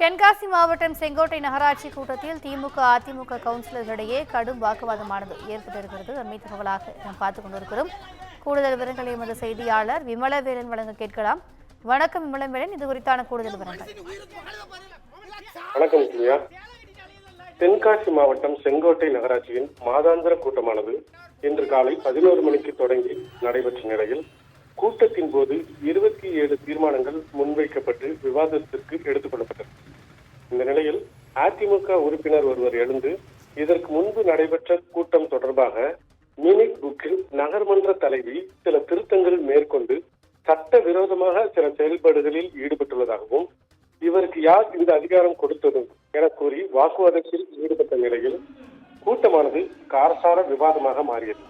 தென்காசி மாவட்டம் செங்கோட்டை நகராட்சி கூட்டத்தில் திமுக அதிமுக கவுன்சிலர்களிடையே கடும் வாக்குவாதமானது ஏற்பட்டிருக்கிறது. அண்மை தகவலாக நாம் பார்த்துக் கொண்டிருக்கிறோம். கூடுதல் விவரங்களை எமது செய்தியாளர் விமலவேலன் வழங்க கேட்கலாம். வணக்கம் விமலவேலன். இது குறித்தான கூடுதல் விவரங்கள். வணக்கம் தென்காசி மாவட்டம் செங்கோட்டை நகராட்சியின் மாதாந்திர கூட்டமானது இன்று காலை பதினோரு மணிக்கு தொடங்கி நடைபெற்ற நிலையில் கூட்டத்தின் போது இருபத்தி ஏழு தீர்மானங்கள் முன்வைக்கப்பட்டு விவாதத்திற்கு எடுத்துக் கொள்ளப்பட்டது இந்த நிலையில் அதிமுக உறுப்பினர் ஒருவர் எழுந்து இதற்கு முன்பு நடைபெற்ற கூட்டம் தொடர்பாக மினிட் புக்கில் நகர்மன்ற தலைவி சில திருத்தங்கள் மேற்கொண்டு சட்ட விரோதமாக சில செயல்பாடுகளில் ஈடுபட்டுள்ளதாகவும் இவருக்கு யார் இந்த அதிகாரம் கொடுத்தது என கூறி வாக்குவாதத்தில் ஈடுபட்ட நிலையில் கூட்டமானது காரசார விவாதமாக மாறியது.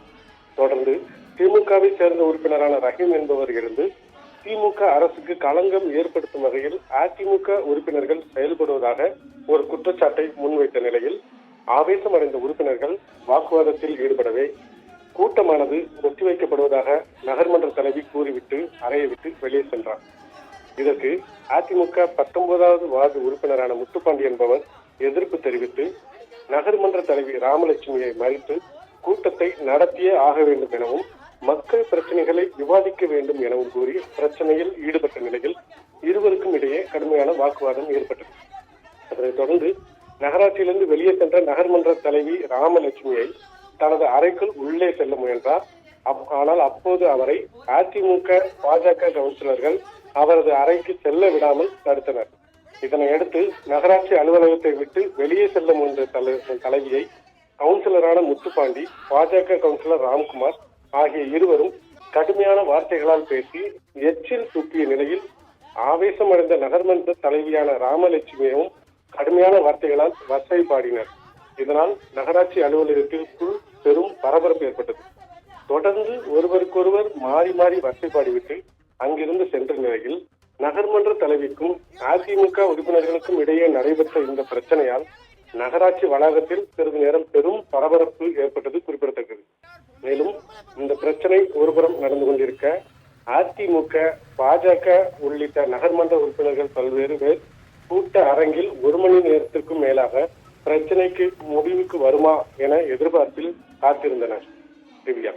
தொடர்ந்து திமுகவை சேர்ந்த உறுப்பினரான ரஹீம் என்பவர் இருந்து திமுக அரசுக்கு களங்கம் ஏற்படுத்தும் வகையில் அதிமுக உறுப்பினர்கள் செயல்படுவதாக ஒரு குற்றச்சாட்டை முன்வைத்த நிலையில் ஆவேசமடைந்த உறுப்பினர்கள் வாக்குவாதத்தில் ஈடுபடவே கூட்டமானது ஒத்திவைக்கப்படுவதாக நகர்மன்ற தலைவி கூறிவிட்டு அறையை விட்டு வெளியே சென்றார். இதற்கு அதிமுக பத்தொன்பதாவது வார்டு உறுப்பினரான முத்துப்பாண்டி என்பவர் எதிர்ப்பு தெரிவித்து நகர்மன்ற தலைவி ராமலட்சுமியை மறித்து கூட்டத்தை நடத்தியே ஆக வேண்டும் எனவும் மக்கள் பிரச்சனைகளை விவாதிக்க வேண்டும் எனவும் கூறி பிரச்சனையில் ஈடுபட்ட நிலையில் இருவருக்கும் இடையே கடுமையான வாக்குவாதம் ஏற்பட்டது. அதனைத் தொடர்ந்து நகராட்சியிலிருந்து வெளியே சென்ற நகர்மன்ற தலைவி ராமலட்சுமியை தனது அறைக்குள் உள்ளே செல்ல முயன்றார். அப்- ஆனால் அப்போது அவரை அதிமுக பாஜக கவுன்சிலர்கள் அவரது அறைக்கு செல்ல விடாமல் தடுத்தனர். இதனையடுத்து நகராட்சி அலுவலகத்தை விட்டு வெளியே செல்ல முயன்ற தலை- தலைவியை கவுன்சிலரான முத்துப்பாண்டி பாஜக கவுன்சிலர் ராம்குமார் ஆகிய இருவரும் கடுமையான வார்த்தைகளால் பேசி எச்சில் துப்பிய நிலையில் ஆவேசமடைந்த நகர்மன்ற தலைவியான ராமலட்சுமியும் கடுமையான வார்த்தைகளால் வசை பாடினர் இதனால் நகராட்சி அலுவலகத்திற்குள் பெரும் பரபரப்பு ஏற்பட்டது. தொடர்ந்து ஒருவருக்கொருவர் மாறி மாறி வசை பாடிவிட்டு அங்கிருந்து சென்ற நிலையில் நகர்மன்ற தலைவிக்கும் அதிமுக உறுப்பினர்களுக்கும் இடையே நடைபெற்ற இந்த பிரச்சனையால் நகராட்சி வளாகத்தில் சிறிது நேரம் பெரும் பரபரப்பு ஏற்பட்டது பிரச்சனை ஒருபுறம் நடந்து கொண்டிருக்க அதிமுக பாஜக உள்ளிட்ட நகர்மன்ற உறுப்பினர்கள் பல்வேறு பேர் கூட்ட அரங்கில் ஒரு மணி நேரத்திற்கும் மேலாக பிரச்சனைக்கு முடிவுக்கு வருமா என எதிர்பார்ப்பில் காத்திருந்தனர். திவ்யா.